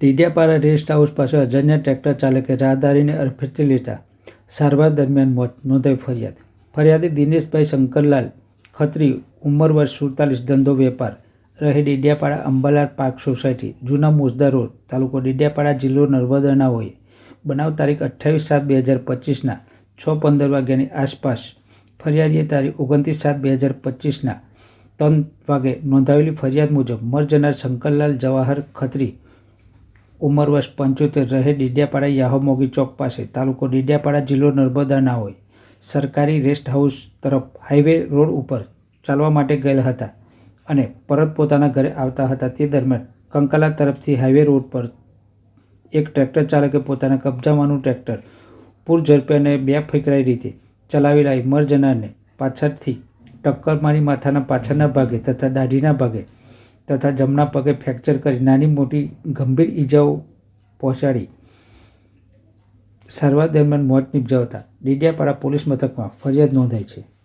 Dediapada rest house પાસે અજાણ્યા tractor ચાલકે રાહદારીને અડફેટે લેતા સારવાર દરમિયાન મોત નોંધાઈ ફરિયાદ. ફરિયાદી દિનેશભાઈ શંકરલાલ ખત્રી, ઉંમર વર્ષ સુડતાલીસ, ધંધો વેપાર. રહે ડીડિયાપાડા અંબાલાલ પાર્ક સોસાયટી, જૂના મોસદા રોડ, તાલુકો ડીડિયાપાડા જિલ્લો નર્મદાના હોય. બનાવ તારીખ અઠ્ઠાવીસ સાત બે હજાર પચીસના, છ પંદર વાગ્યાની આસપાસ. ફરિયાદીએ તારીખ ઓગણત્રીસ સાત બે હજાર પચીસના, ત્રણ વાગે નોંધાવેલી ફરિયાદ મુજબ મર જનાર શંકરલાલ જવાહર ખત્રી ઉંમર વર્ષ પંચોતેર રહે, ડીડિયાપાડા યાહોમોગી ચોક પાસે. તાલુકો ડીડિયાપાડા જિલ્લો નર્મદા ના હોય. સરકારી રેસ્ટ હાઉસ તરફ હાઈવે રોડ ઉપર ચાલવા માટે ગયેલા હતા અને પરત પોતાના ઘરે આવતા હતા. તે દરમિયાન કંકાલા તરફથી હાઈવે રોડ પર એક ટ્રેક્ટર ચાલકે પોતાના કબજામાંનું ટ્રેક્ટર પૂર ઝડપે અને બે ફેકરાઈ રીતે ચલાવેલા મર જનારને પાછળથી ટક્કર મારી માથાના પાછળના ભાગે તથા દાઢીના ભાગે તથા જમણા પગે ફ્રેક્ચર કરી નાની મોટી ગંભીર ઈજાઓ પહોંચાડી. સારવાર દરમિયાન મોત નિપજાવતા. ડીડિયાપાડા પોલીસ મથકમાં ફરિયાદ નોંધાઈ છે.